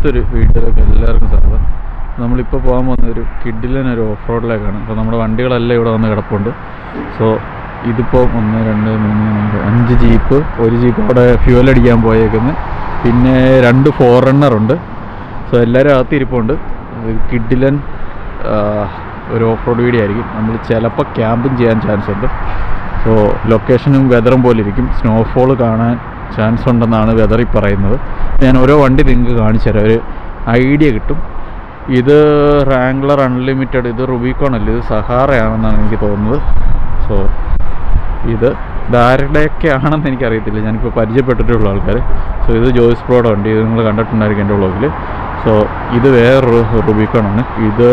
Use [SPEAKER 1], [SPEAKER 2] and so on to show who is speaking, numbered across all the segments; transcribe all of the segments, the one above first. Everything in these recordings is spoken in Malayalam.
[SPEAKER 1] അടുത്തൊരു വീട്ടിലൊക്കെ എല്ലാവർക്കും സ്വാഗതം. നമ്മളിപ്പോൾ പോകാൻ പോകുന്ന ഒരു കിഡിലൊരു ഓഫ് റോഡിലേക്കാണ് അപ്പോൾ നമ്മുടെ വണ്ടികളെല്ലാം ഇവിടെ വന്ന് കിടപ്പുണ്ട്. സോ ഇതിപ്പോൾ ഒന്ന് രണ്ട് മൂന്ന് നാല് അഞ്ച് ജീപ്പ് ഒരു ജീപ്പ് അവിടെ ഫ്യൂവൽ അടിക്കാൻ പോയേക്കുന്നത് പിന്നെ രണ്ട് ഫോർ റണ്ണറുണ്ട് സോ എല്ലാവരും അകത്ത് ഇരിപ്പുണ്ട് ഒരു കിഡിലൻ ഒരു ഓഫ് റോഡ് വീഡിയോ ആയിരിക്കും. നമ്മൾ ചിലപ്പോൾ ക്യാമ്പും ചെയ്യാൻ ചാൻസ് ഉണ്ട്. സോ ലൊക്കേഷനും വെതറും പോലെ ഇരിക്കും. സ്നോഫോൾ കാണാൻ ചാൻസ് ഉണ്ടെന്നാണ് വെതറി പറയുന്നത്. ഞാൻ ഓരോ വണ്ടി നിങ്ങൾക്ക് കാണിച്ചു തരാം. ഒരു ഐഡിയ കിട്ടും. ഇത് റാംഗ്ലർ അൺലിമിറ്റഡ് ഇത് റുബിക്കോൺ അല്ല ഇത് സഹാറയാണെന്നാണ് എനിക്ക് തോന്നുന്നത്. സോ ഇത് ഇതാരുടെയൊക്കെ ആണെന്ന് എനിക്കറിയത്തില്ല. ഞാനിപ്പോൾ പരിചയപ്പെട്ടിട്ടുള്ള ആൾക്കാർ സോ ഇത് ജോയിസ് പ്രോഡ് വണ്ടി ഇത് നിങ്ങൾ കണ്ടിട്ടുണ്ടായിരിക്കും എന്റെ വ്ളോഗിൽ സോ ഇത് വേറൊരു റുബിക്കോണാണ് ഇത്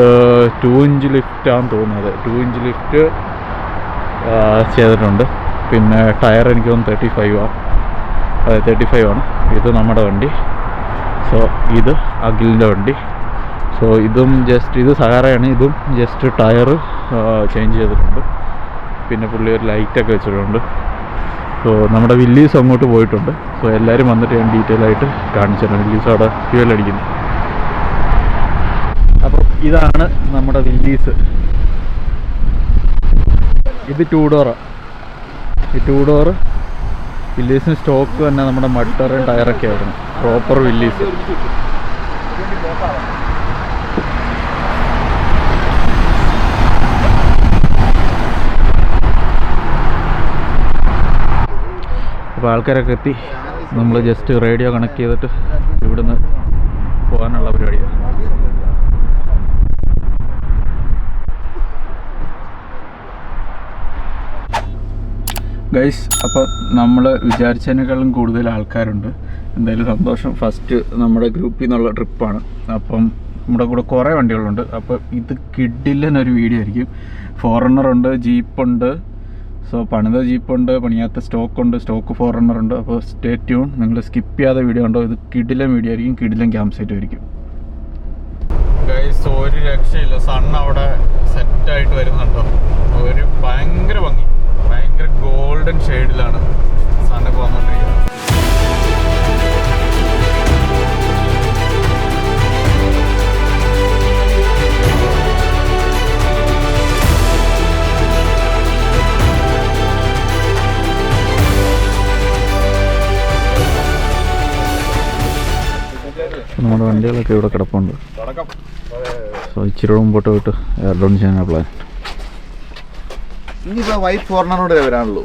[SPEAKER 1] ടു ഇഞ്ച് ലിഫ്റ്റാണെന്ന് തോന്നുന്നത്. ടു ഇഞ്ച് ലിഫ്റ്റ് ചെയ്തിട്ടുണ്ട്. പിന്നെ ടയർ എനിക്ക് തോന്നുന്നു തേർട്ടി ഫൈവ് ആണ് അതെ തേർട്ടി ഫൈവ് ആണ്. ഇത് നമ്മുടെ വണ്ടി. സോ ഇത് അഖിലിന്റെ വണ്ടി. സോ ഇതും ജസ്റ്റ് ഇത് സഹാറയാണ്. ഇതും ജസ്റ്റ് ടയർ ചേഞ്ച് ചെയ്തിട്ടുണ്ട്. പിന്നെ പുള്ളി ഒരു ലൈറ്റൊക്കെ വെച്ചിട്ടുണ്ട്. സോ നമ്മുടെ വില്ലീസ് അങ്ങോട്ട് പോയിട്ടുണ്ട്. സോ എല്ലാവരും വന്നിട്ട് ഞാൻ ഡീറ്റെയിൽ ആയിട്ട് കാണിച്ചു തരാം വില്ലീസ് അവിടെ ഫ്യൂൽ അടിക്കുന്നു. അപ്പോൾ ഇതാണ് നമ്മുടെ വില്ലീസ് ഇത് ടൂ ഡോറാണ് ഈ ടൂ ഡോറ് വില്ലീസിന് സ്റ്റോക്ക് തന്നെ നമ്മുടെ മട്ടറും ടയറൊക്കെ ആയിരുന്നു. Proper Willys. അപ്പോൾ ആൾക്കാരൊക്കെ എത്തി. നമ്മൾ ജസ്റ്റ് റേഡിയോ കണക്ട് ചെയ്തിട്ട് ഇവിടുന്ന് പോകാനുള്ള പരിപാടിയാണ്. ഗൈസ് അപ്പോൾ നമ്മൾ വിചാരിച്ചതിനേക്കാളും കൂടുതൽ ആൾക്കാരുണ്ട്. എന്തായാലും സന്തോഷം. ഫസ്റ്റ് നമ്മുടെ ഗ്രൂപ്പിൽ നിന്നുള്ള ട്രിപ്പാണ് അപ്പം നമ്മുടെ കൂടെ കുറേ വണ്ടികളുണ്ട്. അപ്പോൾ ഇത് കിഡില്ലെന്നൊരു വീഡിയോ ആയിരിക്കും. ഫോറിനറുണ്ട് ജീപ്പുണ്ട് സോ പണിത ജീപ്പുണ്ട് പണിയാത്ത സ്റ്റോക്ക് ഉണ്ട് സ്റ്റോക്ക് ഫോറിനറുണ്ട് അപ്പോൾ സ്റ്റേ ട്യൂൺ നിങ്ങൾ സ്കിപ്പ് ചെയ്യാത്ത വീഡിയോ ഉണ്ടോ ഇത് കിഡിലൻ വീഡിയോ ആയിരിക്കും കിഡിലൻ ക്യാമ്പ് സൈറ്റ് ആയിരിക്കും. ഗൈസ് ഒരു രക്ഷയില്ല. സൺ അവിടെ സെറ്റായിട്ട് വരുന്നുണ്ടോ? ഒരു ഭയങ്കര ഭംഗി. ഭയങ്കര ഗോൾഡൻ ഷെയ്ഡിലാണ് സണ്ണൊക്കെ വന്നുകൊണ്ടിരിക്കുന്നത് നമ്മുടെ വണ്ടികളൊക്കെ ഇവിടെ കിടപ്പുണ്ട്. സോ ഇച്ചിരി മുമ്പോട്ട് പോയിട്ട് എയർ ഡൗൺ ചെയ്യാനാണ് പ്ലാൻ
[SPEAKER 2] ഇനിയിപ്പോ വൈറ്റ് ഫോറിനറോട് വരാനുള്ളൂ?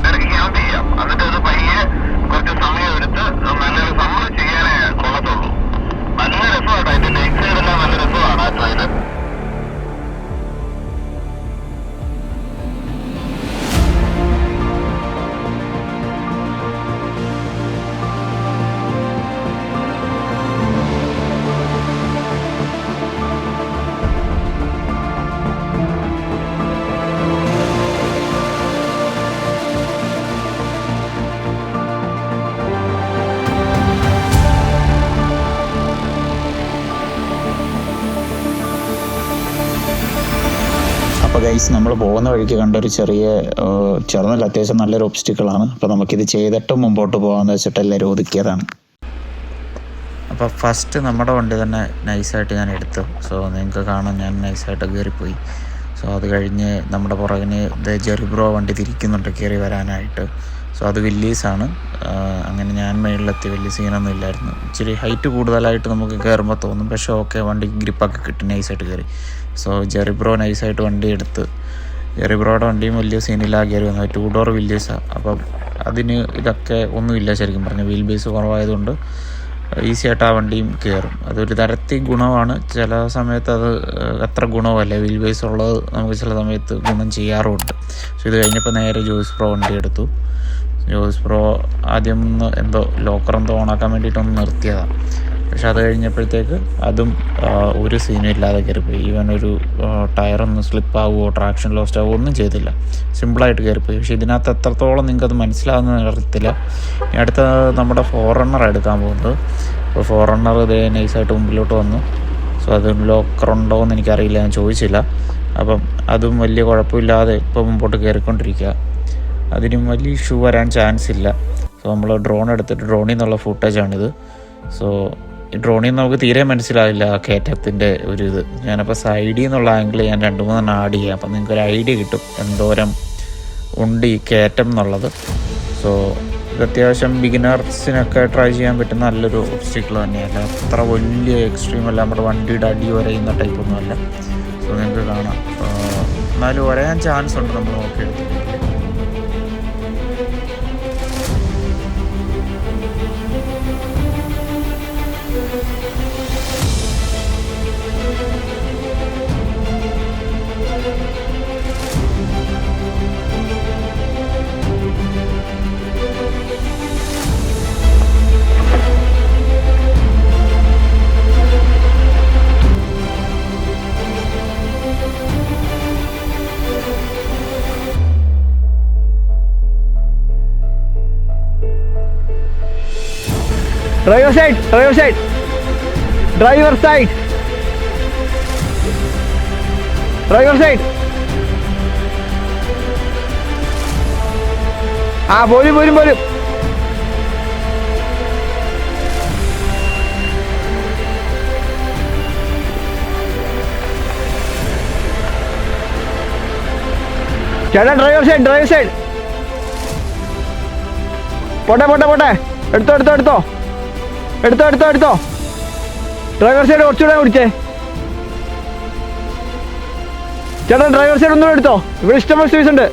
[SPEAKER 3] ഇടയ്ക്ക് ക്യാമ്പ് ചെയ്യാം? എന്നിട്ട് അത് പയ്യെ കുറച്ച് സമയം എടുത്ത് നല്ലൊരു സമ്മർ ചെയ്യാനേ കൊള്ളത്തുള്ളൂ. നല്ല രസമാട്ടോ അതിന്റെ സൈഡെല്ലാം നല്ല രസമാണ് ആ ട്രെയിന്
[SPEAKER 4] ഗൈസ് നമ്മൾ പോകുന്ന വഴിക്ക് കണ്ടൊരു ചെറിയ ചെറുതല്ല അത്യാവശ്യം നല്ലൊരു ഒബ്സ്റ്റിക്കിളാണ് അപ്പോൾ നമുക്കിത് ചെയ്തിട്ട് മുമ്പോട്ട് പോകാമെന്ന് വെച്ചിട്ട് എല്ലാവരും ഒതുക്കിയതാണ്. അപ്പോൾ ഫസ്റ്റ് നമ്മുടെ വണ്ടി തന്നെ നൈസായിട്ട് ഞാൻ എടുത്തു. സോ നിങ്ങൾക്ക് കാണാൻ ഞാൻ നൈസായിട്ട് കയറിപ്പോയി സോ അത് കഴിഞ്ഞ് നമ്മുടെ പുറകിന് ഇത് ജെറിബ്രോ വണ്ടി തിരിക്കുന്നുണ്ട് കയറി വരാനായിട്ട്. സോ അത് വില്ലീസാണ് അങ്ങനെ ഞാൻ മേളിലെത്തി വലിയ സീനൊന്നും ഇല്ലായിരുന്നു. ഇച്ചിരി ഹൈറ്റ് കൂടുതലായിട്ട് നമുക്ക് കയറുമ്പോൾ തോന്നും. പക്ഷേ ഓക്കെ വണ്ടി ഗ്രിപ്പൊക്കെ കിട്ടി നൈസായിട്ട് കയറി സോ ജെറി ബ്രോ നൈസായിട്ട് വണ്ടി എടുത്ത്. ജെറി ബ്രോയുടെ വണ്ടിയും വലിയ സീനില്ല കയറി ടു ടൂ ഡോർ വില്ലേഴ്സാണ് അപ്പം അതിന് ഇതൊക്കെ ഒന്നുമില്ല ശരിക്കും പറഞ്ഞു. വീൽ ബേസ് കുറവായതുകൊണ്ട് ഈസി ആയിട്ട് ആ വണ്ടിയും കയറും അതൊരു തരത്തിൽ ഗുണമാണ്. ചില സമയത്ത് അത് അത്ര ഗുണമല്ല. വീൽ ബേസ് ഉള്ളത് നമുക്ക് ചില സമയത്ത് ഗുണം ചെയ്യാറുമുണ്ട് സോ ഇത് കഴിഞ്ഞപ്പോൾ നേരെ ജോയിസ് പ്രോ വണ്ടി എടുത്തു. ജോയിസ് പ്രോ ആദ്യം എന്തോ ലോക്കർ എന്തോ ഓണാക്കാൻ വേണ്ടിയിട്ടൊന്ന് നിർത്തിയതാണ് പക്ഷെ അത് കഴിഞ്ഞപ്പോഴത്തേക്ക് അതും ഒരു സീനും ഇല്ലാതെ കയറിപ്പോയി. ഈവൻ ഒരു ടയറൊന്നും സ്ലിപ്പ് ആവുമോ ട്രാക്ഷൻ ലോസ്റ്റ് ആവുമോ ഒന്നും ചെയ്തില്ല. സിമ്പിളായിട്ട് കയറിപ്പോയി. പക്ഷെ ഇതിനകത്ത് എത്രത്തോളം നിങ്ങൾക്ക് അത് മനസ്സിലാവുന്ന അറിയത്തില്ല. അടുത്ത നമ്മുടെ ഫോറണ്ണർ എടുക്കാൻ പോകുന്നത്. അപ്പോൾ ഫോറണ്ണർ ഇതേ നൈസായിട്ട് മുമ്പിലോട്ട് വന്നു. സോ അത് ലോക്കർ ഉണ്ടോ എന്ന് എനിക്കറിയില്ല ഞാൻ ചോദിച്ചില്ല. അപ്പം അതും വലിയ കുഴപ്പമില്ലാതെ ഇപ്പോൾ മുമ്പോട്ട് കയറിക്കൊണ്ടിരിക്കുക. അതിനും വലിയ ഇഷ്യൂ വരാൻ ചാൻസ് ഇല്ല. സോ നമ്മൾ ഡ്രോൺ എടുത്തിട്ട് ഡ്രോണിൽ നിന്നുള്ള ഫുട്ടേജാണിത് സോ ഡ്രോണിൽ നിന്ന് നമുക്ക് തീരെ മനസ്സിലാവില്ല ആ കയറ്റത്തിന്റെ ഒരു ഇത്. ഞാനപ്പോൾ സൈഡിൽ നിന്നുള്ള ആംഗിൾ ഞാൻ രണ്ട് മൂന്നെണ്ണം ആഡ് ചെയ്യാം. അപ്പം നിങ്ങൾക്ക് ഒരു ഐഡിയ കിട്ടും എന്തോരം ഉണ്ട് ഈ കയറ്റം എന്നുള്ളത്. സോ ഇത് അത്യാവശ്യം ബിഗിനേഴ്സിനൊക്കെ ട്രൈ ചെയ്യാൻ പറ്റുന്ന നല്ലൊരു ഒബ്സ്റ്റിക്കിൾ തന്നെയല്ല അത്ര വലിയ എക്സ്ട്രീം അല്ല. നമ്മുടെ വണ്ടിയുടെ അടി വരയുന്ന ടൈപ്പൊന്നുമല്ല സോ നിങ്ങൾക്ക് കാണാം. എന്നാലും വരയാൻ ചാൻസ് ഉണ്ട്. നമ്മൾ നോക്കിയെടുത്തിട്ടുണ്ടെങ്കിൽ
[SPEAKER 5] Driver side driver side driver side driver side ആ പോരും പോരും പോരും. ചേട്ടാ ഡ്രൈവർ സൈഡ് ഡ്രൈവർ സൈഡ് പോട്ടെ പോട്ടെ പോട്ടെ. എടുത്തോ എടുത്തോ എടുത്തോ. എടുത്തോ എടുത്തോ എടുത്തോ. ഡ്രൈവർ സൈഡ് കുറച്ചുകൂടെ പിടിച്ചേ ചേട്ടാ ഡ്രൈവർ സൈഡ് ഒന്നും എടുത്തോ. ഇവിടെ ഇഷ്ടംപോലെ സ്പേസ് ഉണ്ട്.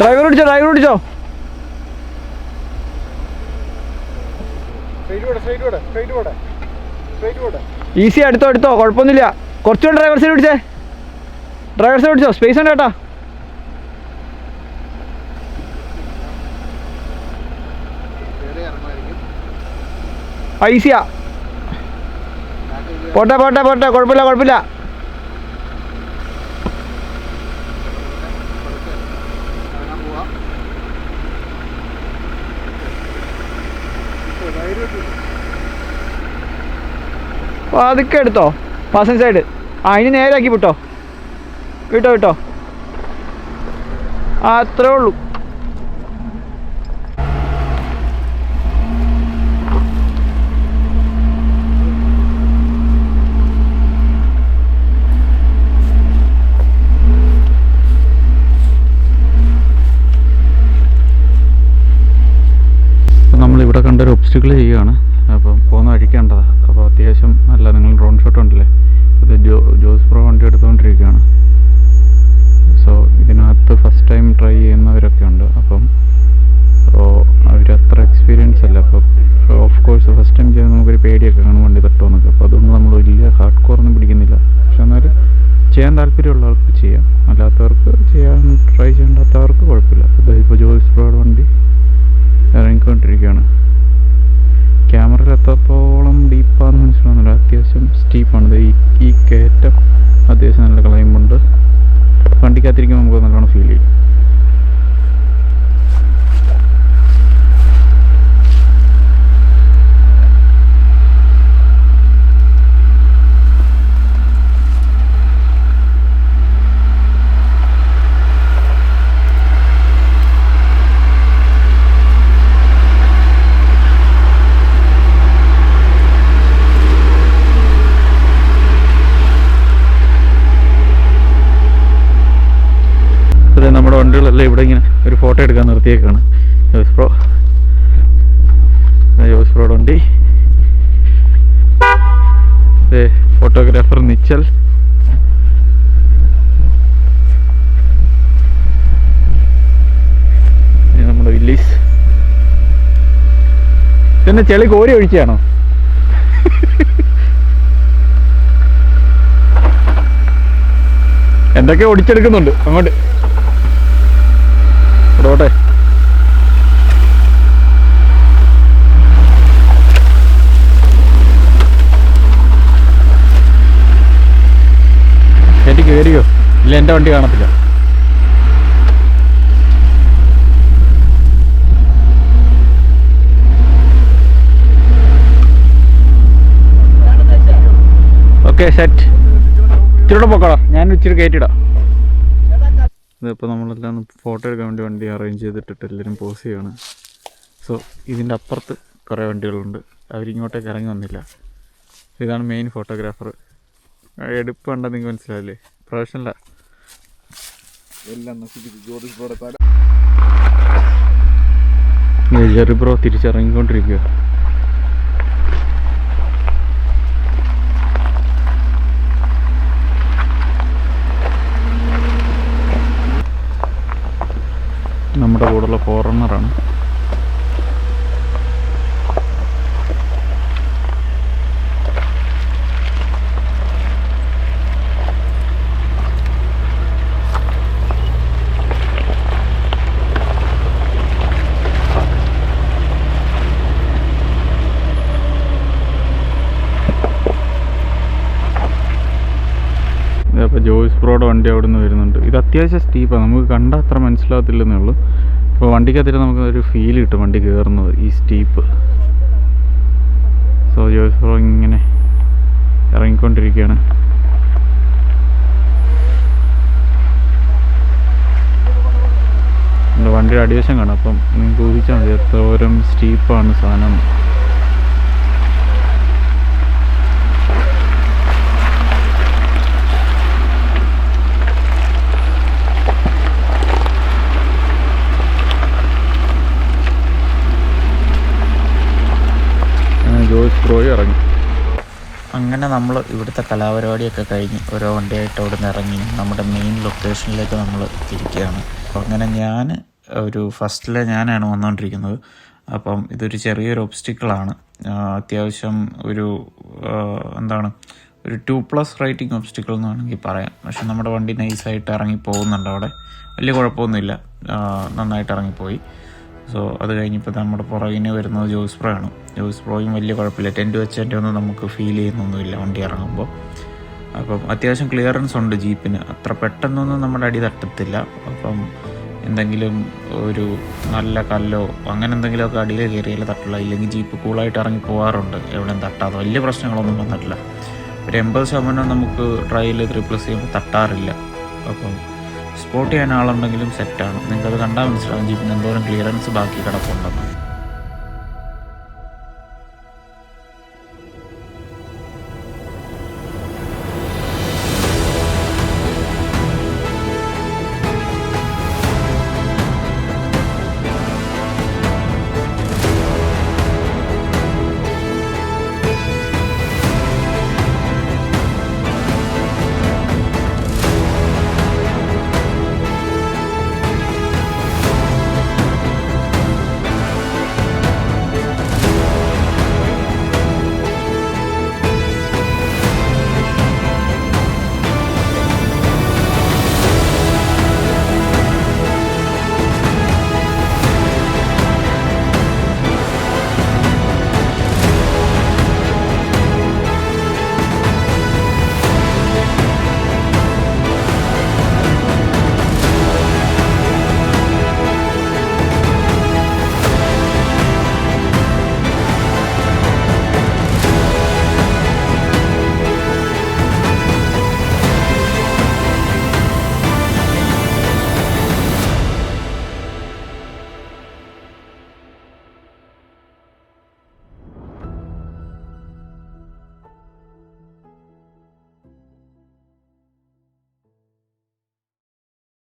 [SPEAKER 5] ഡ്രൈവർ പിടിച്ചോ ഡ്രൈവർ പിടിച്ചോ ഈസി എടുത്തോ എടുത്തോ. കുഴപ്പമൊന്നുമില്ല. കുറച്ചുകൂടെ ഡ്രൈവർ സൈഡ് പിടിച്ചേ ഡ്രൈവർ സൈഡ് പിടിച്ചോ സ്പേസ് ഉണ്ട് ചേട്ടാ. ആ ഈസിയാ പോട്ടെ പോട്ടെ പോട്ടെ കുഴപ്പമില്ല കുഴപ്പമില്ല. അതൊക്കെ എടുത്തോ പാസൻ സൈഡ് ആ ഇനി നേരാക്കി വിട്ടോ. വിട്ടോ വിട്ടോ. ആ അത്രേ ഉള്ളൂ.
[SPEAKER 1] ട്രൈ ചെയ്യുന്നവരൊക്കെ ഉണ്ട്. അപ്പം അവരത്ര എക്സ്പീരിയൻസ് അല്ല. അപ്പോൾ ഓഫ് കോഴ്സ് ഫസ്റ്റ് ടൈം ചെയ്യുമ്പോൾ നമുക്കൊരു പേടിയൊക്കെ കാണും വണ്ടി തട്ടുമെന്നൊക്കെ അപ്പോൾ അതൊന്നും നമ്മൾ വലിയ ഹാർഡ് കോറൊന്നും പിടിക്കുന്നില്ല. പക്ഷെ എന്നാൽ ചെയ്യാൻ താല്പര്യമുള്ള ആൾക്ക് ചെയ്യാം. അല്ലാത്തവർക്ക് ചെയ്യാൻ ട്രൈ ചെയ്യേണ്ടാത്തവർക്ക് കുഴപ്പമില്ല. അപ്പോൾ ഇപ്പോൾ ജോയിസ് പ്രോയുടെ വണ്ടി ഇറങ്ങിക്കൊണ്ടിരിക്കുകയാണ്. ക്യാമറയിൽ എത്രത്തോളം ഡീപ്പാന്ന് മനസ്സിലാവുന്നില്ല. അത്യാവശ്യം സ്റ്റീപ്പാണ് ഈ ഈ കയറ്റം അത്യാവശ്യം നല്ല ക്ലൈമ്പുണ്ട് വണ്ടിക്കകത്തിരിക്കുമ്പോൾ നമുക്ക് നല്ലോണം ഫീൽ ചെയ്യും അതെ നമ്മുടെ വണ്ടികളെല്ലാം ഇവിടെ ഇങ്ങനെ ഒരു ഫോട്ടോ എടുക്കാൻ നിർത്തിയേക്കാണ്. ജോസ് പ്രോ ജോസ് പ്രോയുടെ വണ്ടി. ഫോട്ടോഗ്രാഫർ നിച്ചൽ. നമ്മുടെ വില്ലീസ്. ഇതന്നെ ചെളി കോരി ഒഴിക്കുകയാണോ എന്തൊക്കെ ഒടിച്ചെടുക്കുന്നുണ്ട് അങ്ങോട്ട്. ഇടോട്ടെ കയറ്റി കയറിയോ ഇല്ല എന്റെ വണ്ടി കാണത്തില്ല. ഓക്കെ സെറ്റ് ഇച്ചിരി പൊക്കോളാം. ഞാൻ ഇച്ചിരി കയറ്റിടാം. ഇതിപ്പോൾ നമ്മളെല്ലാം ഫോട്ടോ എടുക്കാൻ വേണ്ടി വണ്ടി അറേഞ്ച് ചെയ്തിട്ടിട്ട് എല്ലാവരും പോസ് ചെയ്യാണ് സോ ഇതിന്റെ അപ്പുറത്ത് കുറേ വണ്ടികളുണ്ട്. അവരിങ്ങോട്ടേക്ക് ഇറങ്ങി വന്നില്ല. ഇതാണ് മെയിൻ ഫോട്ടോഗ്രാഫർ എടുപ്പ് കണ്ടാൽ നിങ്ങൾക്ക് മനസ്സിലായില്ലേ? പ്രൊഫഷനല്ല
[SPEAKER 2] എല്ലാം
[SPEAKER 1] ജെറി ബ്രോ തിരിച്ചിറങ്ങിക്കൊണ്ടിരിക്കുക നമ്മുടെ ഫോറിനറാണ് അപ്പോൾ ജോയിസ് ബ്രോഡ് വണ്ടി അവിടെ നിന്ന് വരുന്നുണ്ട്. ഇത് അത്യാവശ്യം സ്റ്റീപ്പാണ് നമുക്ക് കണ്ടാൽ അത്ര മനസ്സിലാകത്തില്ലെന്നേ ഉള്ളൂ. അപ്പോൾ വണ്ടിക്കകത്തിട്ട് നമുക്ക് ഒരു ഫീൽ കിട്ടും. വണ്ടി കയറുന്നത് ഈ സ്റ്റീപ്പ് സോ ജോയിസ് ഇങ്ങനെ ഇറങ്ങിക്കൊണ്ടിരിക്കുകയാണ്. വണ്ടിയുടെ അടിവശം കാണാം. അപ്പം നിങ്ങൾക്ക് ഊഹിച്ചാൽ മതി എത്രയോരം സ്റ്റീപ്പാണ് സാധനം അങ്ങനെ ജോയിസ് ബ്രോയും ഇറങ്ങി
[SPEAKER 4] അങ്ങനെ നമ്മൾ ഇവിടുത്തെ കലാപരിപാടിയൊക്കെ കഴിഞ്ഞ് ഓരോ വണ്ടിയായിട്ട് അവിടെ നിന്ന് ഇറങ്ങി നമ്മുടെ മെയിൻ ലൊക്കേഷനിലേക്ക് നമ്മൾ തിരിക്കുകയാണ്. അപ്പോൾ അങ്ങനെ ഞാൻ ഒരു ഫസ്റ്റിലെ ഞാനാണ് വന്നുകൊണ്ടിരിക്കുന്നത് അപ്പം ഇതൊരു ചെറിയൊരു ഒബ്സ്റ്റിക്കിളാണ് അത്യാവശ്യം ഒരു എന്താണ് ഒരു ടു പ്ലസ് റേറ്റിംഗ് ഒബ്സ്റ്റിക്കിൾ എന്ന് വേണമെങ്കിൽ പറയാം. പക്ഷെ നമ്മുടെ വണ്ടി നൈസായിട്ട് ഇറങ്ങി പോകുന്നുണ്ട് അവിടെ. വലിയ കുഴപ്പമൊന്നുമില്ല. നന്നായിട്ട് ഇറങ്ങിപ്പോയി. സോ അത് കഴിഞ്ഞിപ്പോൾ നമ്മുടെ പുറകിന് വരുന്നത് ജോസ് പ്രോ ആണ്. ജോസ് പ്രോയും വലിയ കുഴപ്പമില്ല. ടെന്റ് വെച്ചതിന്റെ ഒന്നും നമുക്ക് ഫീൽ ചെയ്യുന്നൊന്നുമില്ല വണ്ടി ഇറങ്ങുമ്പോൾ അപ്പം അത്യാവശ്യം ക്ലിയറൻസ് ഉണ്ട് ജീപ്പിന്. അത്ര പെട്ടെന്നൊന്നും നമ്മുടെ അടി തട്ടത്തില്ല. അപ്പം എന്തെങ്കിലും ഒരു നല്ല കല്ലോ അങ്ങനെ എന്തെങ്കിലുമൊക്കെ അടിയിൽ കയറിയാലേ തട്ടില്ല ഇല്ലെങ്കിൽ ജീപ്പ് കൂളായിട്ട് ഇറങ്ങി പോകാറുണ്ട് എവിടെയും തട്ടാതെ. വലിയ പ്രശ്നങ്ങളൊന്നും വന്നിട്ടില്ല. ഒരു എൺപത് ശതമാനം നമുക്ക് ട്രയൽ ത്രീ പ്ലസ് ചെയ്യുമ്പോൾ തട്ടാറില്ല. അപ്പം സ്പോട്ട് ചെയ്യാൻ ആളുണ്ടെങ്കിലും സെറ്റാണ് നിങ്ങൾക്കത് കണ്ടാൽ മനസ്സിലാവും. ജീപ്പിന് എന്തോരം ക്ലിയറൻസ് ബാക്കി കിടപ്പുണ്ടെന്ന്.